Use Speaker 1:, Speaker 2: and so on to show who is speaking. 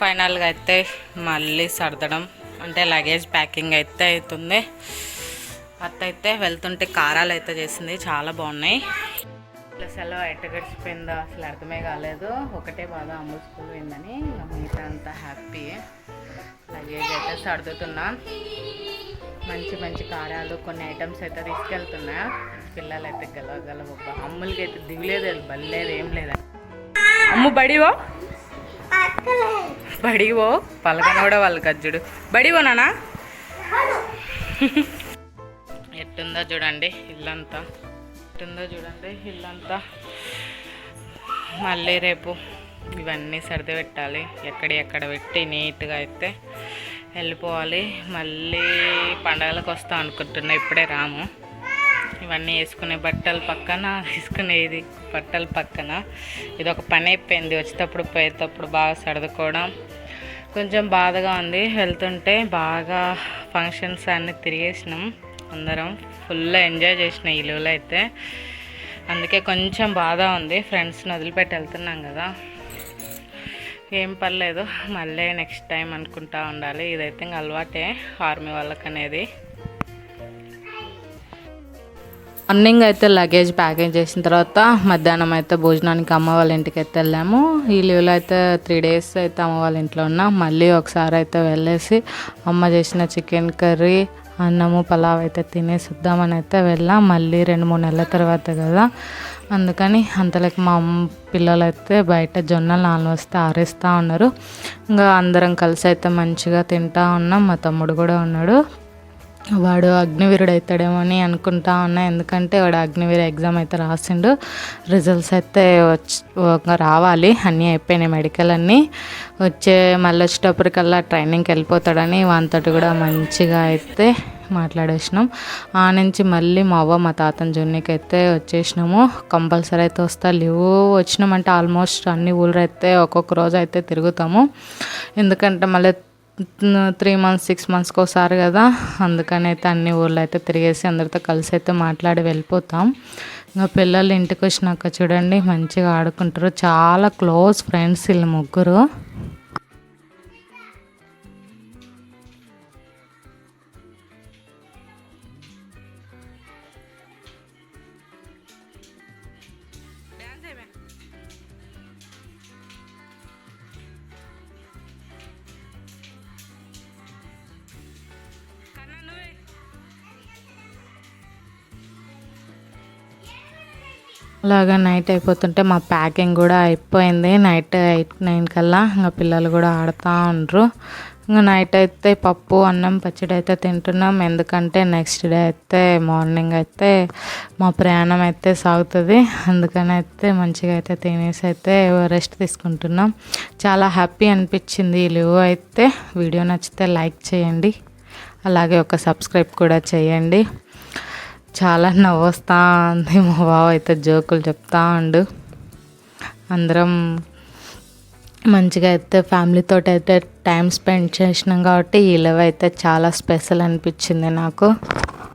Speaker 1: ఫైనల్గా అయితే మళ్ళీ సర్దడం. అంటే లగేజ్ ప్యాకింగ్ అయితే అవుతుంది. అత్త అయితే వెళ్తుంటే కారాలు అయితే చేసింది. చాలా బాగున్నాయి. ప్లస్ అలా ఎట్ట గడిచిపోయిందో అసలు అర్థమే కాలేదు. ఒకటే బాధ అమ్ములు స్కూల్ పోయిందని. మిగతా అంతా హ్యాపీ. లగేజ్ అయితే సర్దుతున్నా. మంచి మంచి కారాలు కొన్ని ఐటమ్స్ అయితే తీసుకెళ్తున్నా. పిల్లలు అయితే గలగల అమ్ములకి అయితే దిగులేదు. బల్లేదు ఏం లేదని. అమ్ము బడివో? బడివో? పలకనోడ కూడా వాళ్ళ కజ్జుడు బడివోనా ఎట్టుందో చూడండి ఇల్లంతా. ఎట్టుందో చూడండి ఇల్లంతా. మళ్ళీ రేపు ఇవన్నీ సర్ది పెట్టాలి. ఎక్కడి ఎక్కడ పెట్టి నీట్గా అయితే వెళ్ళిపోవాలి. మళ్ళీ పండగలకు వస్తాం అనుకుంటున్నా. ఇప్పుడే రాము. ఇవన్నీ వేసుకునే బట్టలు పక్కన వేసుకునేది బట్టల పక్కన. ఇది ఒక పని అయిపోయింది. వచ్చేటప్పుడు పోయేటప్పుడు బాగా సర్దుకోవడం. కొంచెం బాధగా ఉంది. వెళ్తుంటే బాగా ఫంక్షన్స్ అన్నీ తిరిగేసినాం. అందరం ఫుల్ ఎంజాయ్ చేసిన ఈ అయితే. అందుకే కొంచెం బాధ ఉంది. ఫ్రెండ్స్ని వదిలిపెట్టి వెళ్తున్నాం కదా. ఏం పర్లేదు. మళ్ళీ నెక్స్ట్ టైం అనుకుంటా ఉండాలి. ఇదైతే ఇంకా అలవాటే. ఆర్మీ వాళ్ళకి మార్నింగ్ అయితే లగేజ్ ప్యాకింగ్ చేసిన తర్వాత మధ్యాహ్నం అయితే భోజనానికి అమ్మ వాళ్ళ ఇంటికి అయితే వెళ్ళాము. ఈ లీవ్లో అయితే త్రీ డేస్ అయితే అమ్మ వాళ్ళ ఇంట్లో ఉన్నాం. మళ్ళీ ఒకసారి అయితే వెళ్ళేసి అమ్మ చేసిన చికెన్ కర్రీ అన్నము పలావ్ అయితే తినేసిద్దామని అయితే వెళ్ళాం. మళ్ళీ రెండు మూడు నెలల తర్వాత కదా. అందుకని అంతలోకి మా అమ్మ పిల్లలు అయితే బయట జొన్నలు నాన్న వస్తే ఆరేస్తూ ఉన్నారు. ఇంకా అందరం కలిసి అయితే మంచిగా తింటా ఉన్నాం. మా తమ్ముడు కూడా ఉన్నాడు. వాడు అగ్నివీరుడు అవుతాడేమో అని అనుకుంటా ఉన్నా. ఎందుకంటే వాడు అగ్నివీర ఎగ్జామ్ అయితే రాసిండు. రిజల్ట్స్ అయితే వచ్చి రావాలి. అన్నీ అయిపోయినాయి మెడికల్ అన్నీ. వచ్చే మళ్ళీ వచ్చేటప్పటికల్లా ట్రైనింగ్కి వెళ్ళిపోతాడని వాంతటి కూడా మంచిగా అయితే మాట్లాడేసినాం. ఆ నుంచి మళ్ళీ మా అవ్వ మా తాతని జున్నికి అయితే వచ్చేసినాము. కంపల్సరీ అయితే వస్తా. లీవ్ వచ్చినామంటే ఆల్మోస్ట్ అన్ని ఊళ్ళు అయితే ఒక్కొక్క రోజు అయితే తిరుగుతాము. ఎందుకంటే మళ్ళీ త్రీ మంత్స్ సిక్స్ మంత్స్కి ఒకసారి కదా. అందుకని అయితే అన్ని ఊళ్ళో అయితే తిరిగేసి అందరితో కలిసి అయితే మాట్లాడి వెళ్ళిపోతాం. ఇంకా పిల్లలు ఇంటికి వచ్చినాక చూడండి మంచిగా ఆడుకుంటారు. చాలా క్లోజ్ ఫ్రెండ్స్ వీళ్ళు ముగ్గురు. అలాగా నైట్ అయిపోతుంటే మా ప్యాకింగ్ కూడా అయిపోయింది. నైట్ ఎయిట్ నైన్ కల్లా ఇంకా పిల్లలు కూడా ఆడుతూ ఉండరు. ఇంకా నైట్ అయితే పప్పు అన్నం పచ్చడి అయితే తింటున్నాం. ఎందుకంటే నెక్స్ట్ డే అయితే మార్నింగ్ అయితే మా ప్రయాణం అయితే సాగుతుంది. అందుకని అయితే మంచిగా అయితే తినేసి అయితే రెస్ట్ తీసుకుంటున్నాం. చాలా హ్యాపీ అనిపించింది ఈ లీవ్ అయితే. వీడియో నచ్చితే లైక్ చేయండి. అలాగే ఒక సబ్స్క్రైబ్ కూడా చేయండి. చాలా నవ్వొస్తా ఉంది. మా బావ అయితే జోకులు చెప్తా ఉండు. అందరం మంచిగా అయితే ఫ్యామిలీతో అయితే టైం స్పెండ్ చేసినాం కాబట్టి ఈ లవ్ అయితే చాలా స్పెషల్ అనిపించింది నాకు.